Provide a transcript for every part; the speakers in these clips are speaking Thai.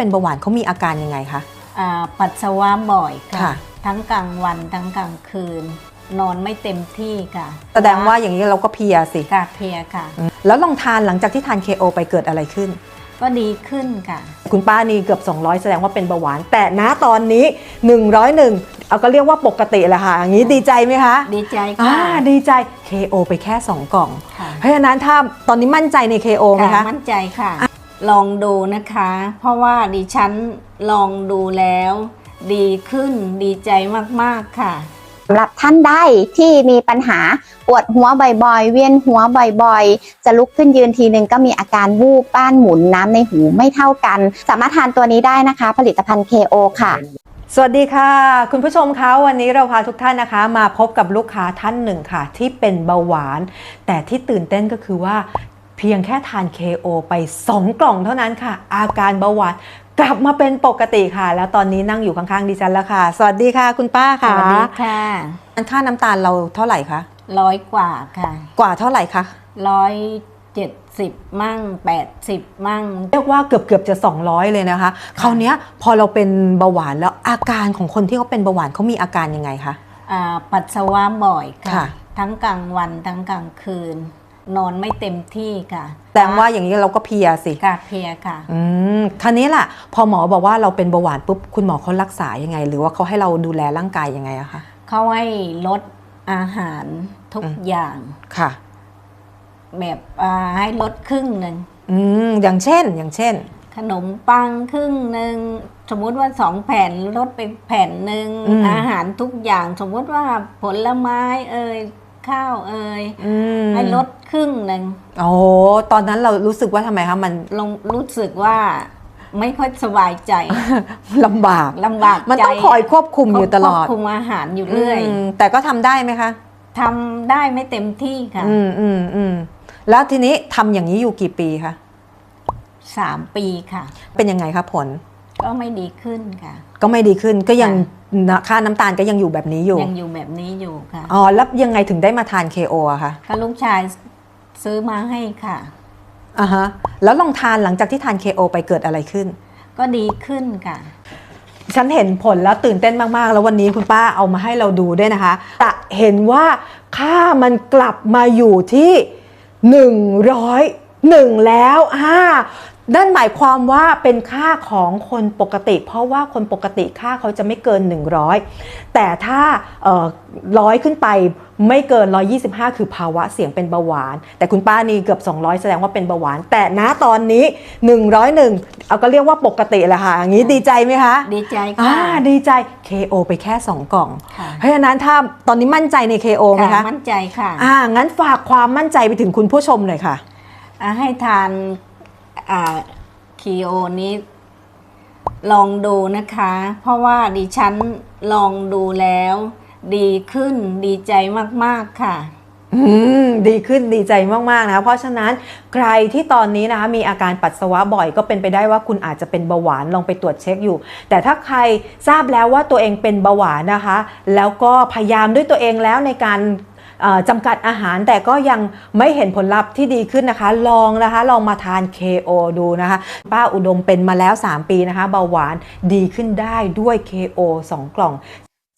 เป็นเบาหวานเขามีอาการยังไงคะ อ่าปัสสาวะบ่อยค่ะ ค่ะ ทั้งกลางวันทั้งกลางคืน นอนไม่เต็มที่ค่ะแสดงว่าอย่างนี้เราก็เพลียสิกาเพลียค่ะแล้วลองทานหลังจากที่ทาน KO ไปเกิดอะไรขึ้น ก็ดีขึ้นค่ะ คุณป้านี่เกือบ 200 แสดงว่าเป็นเบาหวาน แต่ณตอนนี้ 101 เอาก็เรียกว่าปกติแหละค่ะ อย่างนี้ดีใจไหมคะดีใจอ่าค่ะดีใจ KO ไปแค่ 2 กล่อง ค่ะเพราะฉะนั้นถ้าตอนนี้มั่นใจใน KO ไหมค่ะคะ มั่นใจค่ะ ลองดูนะคะ เพราะว่าดิฉันลองดูแล้ว ดีขึ้นดีใจมากๆค่ะสำหรับท่านใดที่มีปัญหาปวดหัวบ่อยๆ เวียนหัวบ่อยๆ จะลุกขึ้นยืนทีนึงก็มีอาการวูบบ้านหมุนน้ำในหูไม่เท่ากัน สามารถทานตัวนี้ได้นะคะ ผลิตภัณฑ์ KO ค่ะ สวัสดีค่ะ คุณผู้ชมคะวันนี้เราพาทุกท่านนะคะ มาพบกับลูกค้าท่านหนึ่งค่ะ ที่เป็นเบาหวาน แต่ที่ตื่นเต้นก็คือว่า เพียงแค่ทาน KO ไป 2 กล่องเท่านั้นค่ะ อาการเบาหวานกลับมาเป็นปกติค่ะ แล้วตอนนี้นั่งอยู่ข้างๆดิฉันแล้วค่ะ สวัสดีค่ะคุณป้าสค่ะวัสดีค่ะค่าน้ำตาลเราเท่าไหร่คะร้อยกว่าค่ะ กว่าเท่าไหร่คะร้อยเจ็ดสิบมั่งแปดสิบมั่ง เรียกว่าเกือบเกือบๆจะ 200 เลยนะคะคราวเนี้ยพอเราเป็นเบาหวานแล้วอาการของคนที่เขาเป็นเบาหวานเขามีอาการยังไงคะอ่าปัสสาวะบ่อยค่ะค่ะ ทั้งกลางวันทั้งกลางคืน นอนไม่เต็มที่ค่ะแสดงว่าอย่างนี้เราก็เพลียสิกาเพลียค่ะ อืมคราวนี้ล่ะ พอหมอบอกว่าเราเป็นเบาหวานปุ๊บคุณหมอเขารักษายังไง หรือว่าเขาให้เราดูแลร่างกายยังไงอะคะเขาให้ลดอาหารทุกอืมอย่างค่ะ แบบอ่าให้ลดครึ่งหนึ่งอืมอย่างเช่น อย่างเช่น ขนมปังครึ่งหนึ่งสมมุติว่าสองแผ่นลดไปแผ่นหนึ่งอืมอาหารทุกอย่าง สมมุติว่าผลไม้เอ่ยข้าวเอ่ยอืมให้ลด ครึ่งหนึ่งโอ้ตอนนั้นเรารู้สึกว่าทำไมคะมันลงรู้สึกว่าไม่ค่อยสบายใจลำบากลำบากใจมันต้องคอยควบคุมอยู่ตลอดควบคุมอาหารอยู่เรื่อยมแต่ก็ทำได้ไหมคะทำได้ไม่เต็มที่ค่ะ อืมอืมอืมแล้วทีนี้ทำอย่างนี้อยู่กี่ปีคะสามปีค่ะ เป็นยังไงคะผล ก็ไม่ดีขึ้นค่ะ ก็ไม่ดีขึ้นก็ยังค่นะค่าน้ำตาลก็ยังอยู่แบบนี้อยู่ ยังอยู่แบบนี้อยู่ค่ะ อ๋อ แล้วยังไงถึงได้มาทาน KO อะคะก็ลูกชาย ซื้อมาให้ค่ะอ่าฮะแล้วลองทานหลังจากที่ทาน KO ไปเกิดอะไรขึ้น ก็ดีขึ้นค่ะ ฉันเห็นผลแล้วตื่นเต้นมาก ๆ แล้ววันนี้คุณป้าเอามาให้เราดูด้วยนะคะ จะเห็นว่าค่ามันกลับมาอยู่ที่ 101แล้วอ่า นั่นหมายความว่าเป็นค่าของคนปกติ เพราะว่าคนปกติค่าเขาจะไม่เกิน 100 แต่ถ้าร้อยขึ้นไปไม่เกิน 125 คือภาวะเสี่ยงเป็นเบาหวาน แต่คุณป้านี่เกือบ 200 แสดงว่าเป็นเบาหวาน แต่ณตอนนี้ 101 เอาก็เรียกว่าปกติแหละค่ะ อย่างนี้ดีใจไหมคะ ดีใจอ่าค่ะดีใจ KO ไปแค่ 2 กล่องค่ะเพราะฉะนั้นถ้าตอนนี้มั่นใจใน KO ไหมค่ะคะ มั่นใจค่ะ อ่า งั้นฝากความมั่นใจไปถึงคุณผู้ชมหน่อยค่ะอ่าให้ทานอ่า คีโอนี้ลองดูนะคะ เพราะว่าดิฉันลองดูแล้ว ดีขึ้นดีใจมาก ๆ ค่ะอืมดีขึ้นดีใจมาก ๆนะคะเพราะฉะนั้นใครที่ตอนนี้นะคะมีอาการปัสสาวะบ่อยก็เป็นไปได้ว่าคุณอาจจะเป็นเบาหวานลองไปตรวจเช็คอยู่ แต่ถ้าใครทราบแล้วว่าตัวเองเป็นเบาหวานนะคะ แล้วก็พยายามด้วยตัวเองแล้วในการ จำกัดอาหารแต่ก็ยังไม่เห็นผลลัพธ์ที่ดีขึ้นนะคะ ลองนะคะลองมาทาน KO ดูนะคะ ป้าอุดมเป็นมาแล้ว 3 ปีนะคะ เบาหวานดีขึ้นได้ด้วย KO 2 กล่อง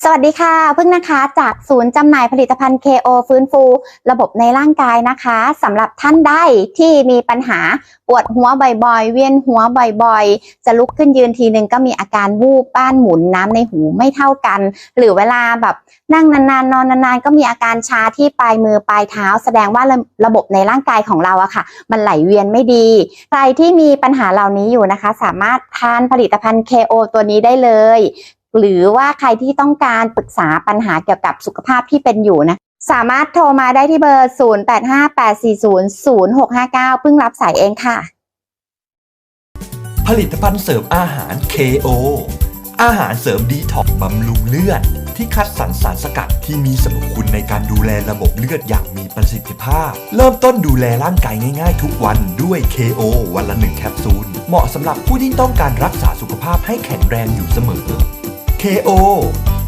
สวัสดีค่ะพึ่งนะคะจากศูนย์จำหน่ายผลิตภัณฑ์ KO ฟื้นฟู ระบบในร่างกายนะคะสำหรับท่านใดที่มีปัญหาปวดหัวบ่อยๆ เวียนหัวบ่อยๆ จะลุกขึ้นยืนทีนึงก็มีอาการวูบบ้านหมุนน้ำในหูไม่เท่ากัน หรือเวลาแบบนั่งนานๆ นอนนานๆ ก็มีอาการชาที่ปลายมือปลายเท้า แสดงว่าระระบบในร่างกายของเราอะค่ะ มันไหลเวียนไม่ดีใครที่มีปัญหาเหล่านี้อยู่นะคะ สามารถทานผลิตภัณฑ์ KO ตัวนี้ได้เลย หรือว่าใครที่ต้องการปรึกษาปัญหาเกี่ยวกับสุขภาพที่เป็นอยู่นะ สามารถโทรมาได้ที่เบอร์ 0858400659 เพิ่งรับสายเองค่ะ ผลิตภัณฑ์เสริมอาหาร KO อาหารเสริมดีท็อกบำรุงเลือด ที่คัดสรรสารสกัดที่มีสรรพคุณในการดูแลระบบเลือดอย่างมีประสิทธิภาพ เริ่มต้นดูแลร่างกายง่ายๆ ทุกวันด้วย KO วันละหนึ่งแคปซูล เหมาะสำหรับผู้ที่ต้องการรักษาสุขภาพให้แข็งแรงอยู่เสมอ KO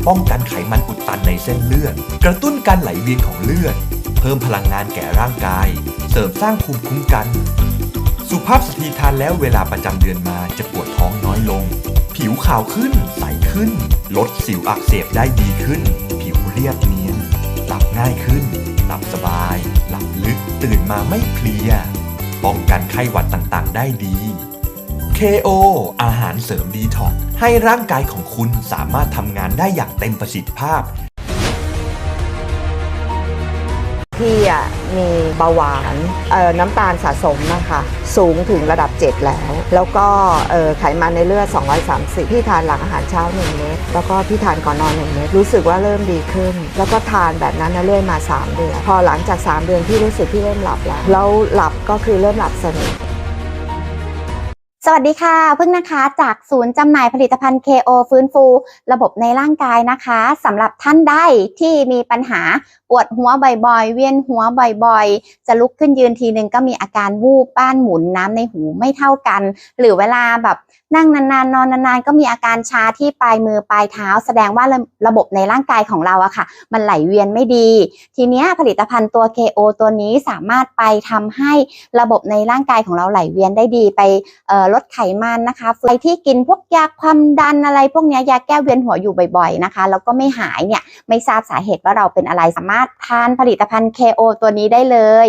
ป้องกันไขมันอุดตันในเส้นเลือด กระตุ้นการไหลเวียนของเลือด เพิ่มพลังงานแก่ร่างกาย เสริมสร้างภูมิคุ้มกัน สุภาพสตรีทานแล้วเวลาประจำเดือนมาจะปวดท้องน้อยลง ผิวขาวขึ้น ใสขึ้น ลดสิวอักเสบได้ดีขึ้น ผิวเรียบเนียนหลับง่ายขึ้น หลับสบาย หลับลึกตื่นมาไม่เพลีย ป้องกันไข้หวัดต่างๆ ได้ดี KO อาหารเสริมดีท็อกให้ร่างกายของคุณสามารถทำงานได้อย่างเต็มประสิทธิภาพ พี่อะมีเบาหวานเอ่อน้ำตาลสะสมนะคะสูงถึงระดับ 7 แล้ว แล้วก็เอ่อไขมันในเลือด 230 พี่ทานหลังอาหารเช้า 1 เม็ดแล้วก็พี่ทานก่อนนอน 1 เม็ดรู้สึกว่าเริ่มดีขึ้น แล้วก็ทานแบบนั้นนะเรื่อยมา 3 เดือน พอหลังจาก 3 เดือนพี่รู้สึกพี่เริ่มหลับแล้ว แล้วหลับก็คือเริ่มหลับสนิท สวัสดีค่ะพึ่งนะคะจากศูนย์จำหน่ายผลิตภัณฑ์ KO ฟื้นฟู ระบบในร่างกายนะคะสำหรับท่านใดที่มีปัญหา วดหัวบ่อยๆ เวียนหัวบ่อยๆ จะลุกขึ้นยืนทีนึงก็มีอาการวูบบ้านหมุนน้ำในหูไม่เท่ากัน หรือเวลาแบบนั่งนานๆ นอนนานๆ ก็มีอาการชาที่ปลายมือปลายเท้า แสดงว่าระบบในร่างกายของเราอะค่ะ มันไหลเวียนไม่ดี ทีนี้ผลิตภัณฑ์ตัว KO ตัวนี้สามารถไปทำให้ระบบในร่างกายของเราไหลเวียนได้ดีไปลดไขมันนะคะใครที่กินพวกยาความดันอะไร พวกนี้ยยาแก้เวียนหัวอยู่บ่อย ๆนะคะ แล้วก็ไม่หายเนี่ยไม่ทราบสาเหตุว่าเราเป็นอะไรสามารถทานผลิตภัณฑ์ KO ตัวนี้ได้เลย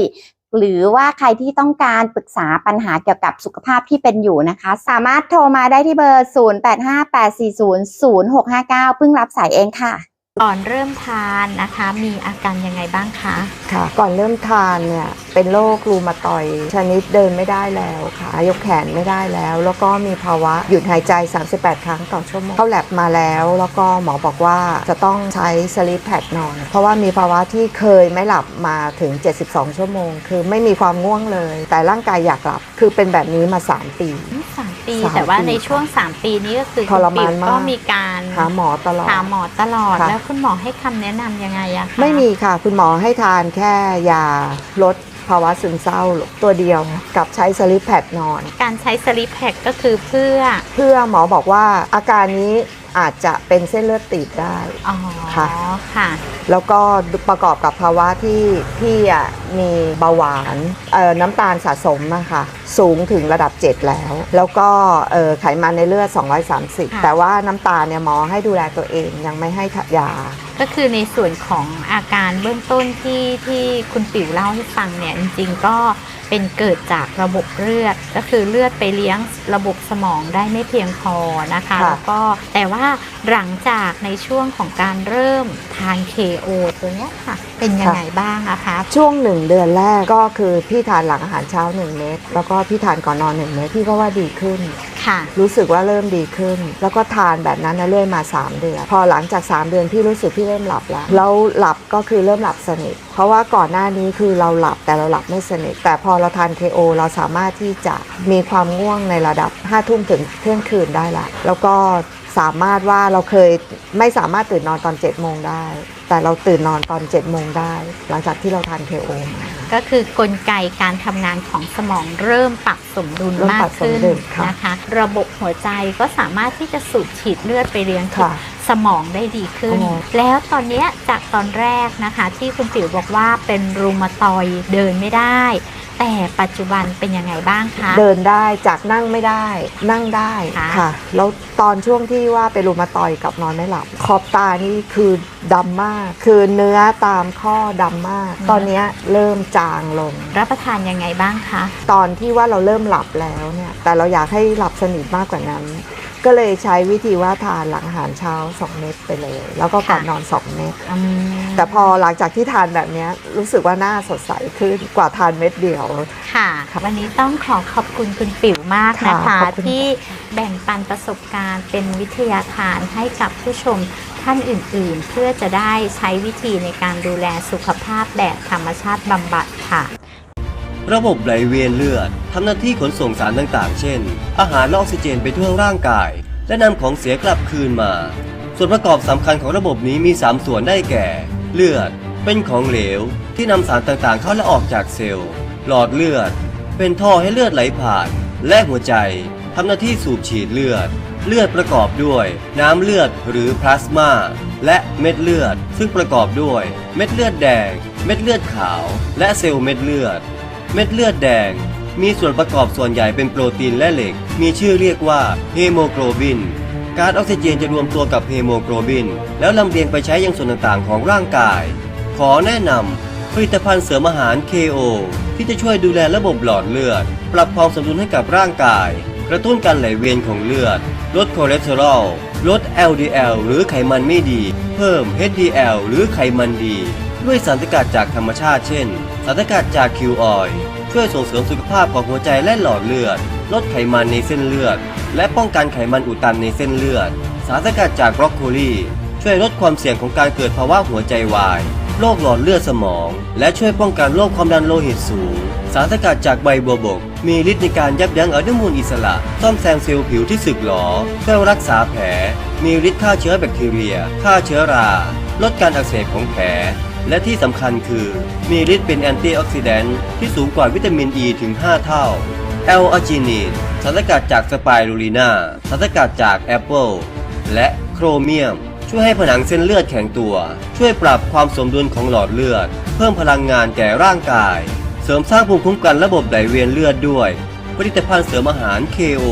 หรือว่าใครที่ต้องการปรึกษาปัญหาเกี่ยวกับสุขภาพที่เป็นอยู่นะคะ สามารถโทรมาได้ที่เบอร์ 0858400659 เพิ่งรับสายเองค่ะ ก่อนเริ่มทานนะคะ มีอาการยังไงบ้างคะค่ะ ก่อนเริ่มทานเนี่ยเป็นโรครูมาตอยด์ชนิดเดินไม่ได้แล้วค่ะ ยกแขนไม่ได้แล้ว แล้วก็มีภาวะหยุดหายใจ 38 ครั้งต่อชั่วโมงเข้าแลบมาแล้ว แล้วก็หมอบอกว่าจะต้องใช้สลิปแพดนอน เพราะว่ามีภาวะที่เคยไม่หลับมาถึง 72 ชั่วโมง คือไม่มีความง่วงเลย แต่ร่างกายอยากหลับ คือเป็นแบบนี้มา 3 ปีสาม ปี สามแต่ว่าปีในช่วง 3 ปีนี้ก็คือทรมานคุณมาก ก็มีการหาหมอตลอด หาหมอตลอดค่ะ แล้วคุณหมอให้คำแนะนำยังไงอะคะไม่มีค่ะ คุณหมอให้ทานแค่ยาลดภาวะซึมเศร้าตัวเดียวกับใช้สลิปแพดนอน การใช้สลิปแพคก็คือเพื่อ เพื่อหมอบอกว่าอาการนี้ อาจจะเป็นเส้นเลือดตีบได้ อ๋อค่ะ ค่ะ แล้วก็ประกอบกับภาวะที่พี่อะมีเบาหวานเอ่อน้ำตาลสะสมนะคะสูงถึงระดับ 7 แล้ว แล้วก็เอ่อไขมันในเลือดค่ะ230แต่ว่าน้ำตาลเนี่ยหมอให้ดูแลตัวเองยังไม่ให้ทายา ก็คือในส่วนของอาการเบื้องต้นที่ที่คุณปิ๋วเล่าให้ฟังเนี่ยจริงๆก็ เป็นเกิดจากระบบเลือด ก็คือเลือดไปเลี้ยงระบบสมองได้ไม่เพียงพอนะคะค่ะแล้วก็แต่ว่าหลังจากในช่วงของการเริ่มทาน KO ตัวเนี้ยค่ะ เป็นยังไงบ้างอะคะ ช่วงหนึ่งเดือนแรกก็คือพี่ทานหลังอาหารเช้า 1 เม็ดแล้วก็พี่ทานก่อนนอน 1 เม็ดพี่ก็ว่าดีขึ้น ค่ะ รู้สึกว่าเริ่มดีขึ้น แล้วก็ทานแบบนั้นนะเรื่อยมา 3 เดือน พอหลังจาก 3 เดือนพี่รู้สึกพี่เริ่มหลับแล้ว แล้วหลับก็คือเริ่มหลับสนิท เพราะว่าก่อนหน้านี้คือเราหลับแต่เราหลับไม่สนิท แต่พอเราทาน KO เราสามารถที่จะมีความง่วงในระดับ5ทุ่มถึงเที่ยงคืนได้ละ แล้วก็สามารถว่าเราเคยไม่สามารถตื่นนอนตอน7โมงได้ แต่เราตื่นนอนตอน7โมงได้ หลังจากที่เราทาน KO มาก็คือกลไกการทำงานของสมองเริ่มปรับสมดุลเริ่มมาปรักบขึ้นสมดุลค่ะนะคะ ระบบหัวใจก็สามารถที่จะสูบฉีดเลือดไปเลี้ยงค่ะ สมองได้ดีขึ้น อ๋อ แล้วตอนเนี้ยจากตอนแรกนะคะ ที่คุณปิ๋วบอกว่าเป็นรูมาตอยด์เดินไม่ได้ แต่ปัจจุบันเป็นยังไงบ้างคะ เดินได้จากนั่งไม่ได้นั่งได้ค่ะค่ะ แล้วตอนช่วงที่ว่าไปรูมาตอยด์กับนอนไม่หลับ ขอบตานี่คือดำมาก คือเนื้อตามข้อดำมากตอนเนี้ยเริ่มจางลง รับประทานยังไงบ้างคะ ตอนที่ว่าเราเริ่มหลับแล้วเนี่ย แต่เราอยากให้หลับสนิทมากกว่านั้น ก็เลยใช้วิธีว่าทานหลังอาหารเช้า 2 เม็ดไปเลย แล้วก็ก่อนนอน 2 เม็ด อืม แต่พอหลังจากที่ทานแบบเนี้ยรู้สึกว่าหน้าสดใสขึ้นกว่าทานเม็ดเดียว ค่ะ วันนี้ต้องขอขอบคุณคุณปิ๋วมากนะคะค่ะขอบคุณที่แบ่งปันประสบการณ์เป็นวิทยาทานให้กับผู้ชมท่านอื่นๆ เพื่อจะได้ใช้วิธีในการดูแลสุขภาพแบบธรรมชาติบำบัดค่ะ ระบบไหลเวียนเลือดทำหน้าที่ขนส่งสารต่างๆ เช่น อาหารและออกซิเจนไปทั่วร่างกาย และนำของเสียกลับคืนมา ส่วนประกอบสำคัญของระบบนี้มี 3 ส่วนได้แก่ เลือด เป็นของเหลว ที่นำสารต่างๆเข้าและออกจากเซลล์ หลอดเลือด เป็นท่อให้เลือดไหลผ่าน และหัวใจทำหน้าที่สูบฉีดเลือด เลือดประกอบด้วย น้ำเลือดหรือพลาสมา และเม็ดเลือด ซึ่งประกอบด้วย เม็ดเลือดแดง เม็ดเลือดขาว และเซลล์เม็ดเลือด เม็ดเลือดแดง มีส่วนประกอบส่วนใหญ่เป็นโปรตีนและเหล็ก มีชื่อเรียกว่าเฮโมโกลบิน ก๊าซออกซิเจนจะรวมตัวกับเฮโมโกลบิน แล้วลำเลียงไปใช้ยังส่วนต่างๆของร่างกาย ขอแนะนำผลิตภัณฑ์เสริมอาหาร KO ที่จะช่วยดูแลระบบหลอดเลือด ปรับความสมดุลให้กับร่างกาย กระตุ้นการไหลเวียนของเลือด ลดคอเลสเตอรอล ลด LDL หรือไขมันไม่ดี เพิ่ม HDL หรือไขมันดี ด้วยสารสกัดจากธรรมชาติเช่น สารสกัดจากคิวออยช่วยส่งเสริมสุขภาพของหัวใจและหลอดเลือด ลดไขมันในเส้นเลือด และป้องกันไขมันอุดตันในเส้นเลือด สารสกัดจากบรอกโคลีช่วยลดความเสี่ยงของการเกิดภาวะหัวใจวาย โรคหลอดเลือดสมอง และช่วยป้องกันโรคความดันโลหิตสูง สารสกัดจากใบบัวบก มีฤทธิ์ในการยับยั้งอนุมูลอิสระ ซ่อมแซมเซลล์ผิวที่สึกหรอ ช่วยรักษาแผล มีฤทธิ์ฆ่าเชื้อแบคทีเรีย ฆ่าเชื้อรา ลดการอักเสบของแผล และที่สำคัญคือ มีฤทธิ์เป็นแอนตี้ออกซิแดนต์ที่สูงกว่าวิตามินอ e ีถึง 5 เท่า แอลอาจินีนสารสกัดจากสไปรูลีนาสารสกัดจากแอปเปิลและโครเมียม ช่วยให้ผนังเส้นเลือดแข็งตัว ช่วยปรับความสมดุลของหลอดเลือด เพิ่มพลังงานแก่ร่างกาย เสริมสร้างภูมิคุ้มกันระบบไหลเวียนเลือดด้วย ผลิตภัณฑ์เสริมอาหาร KO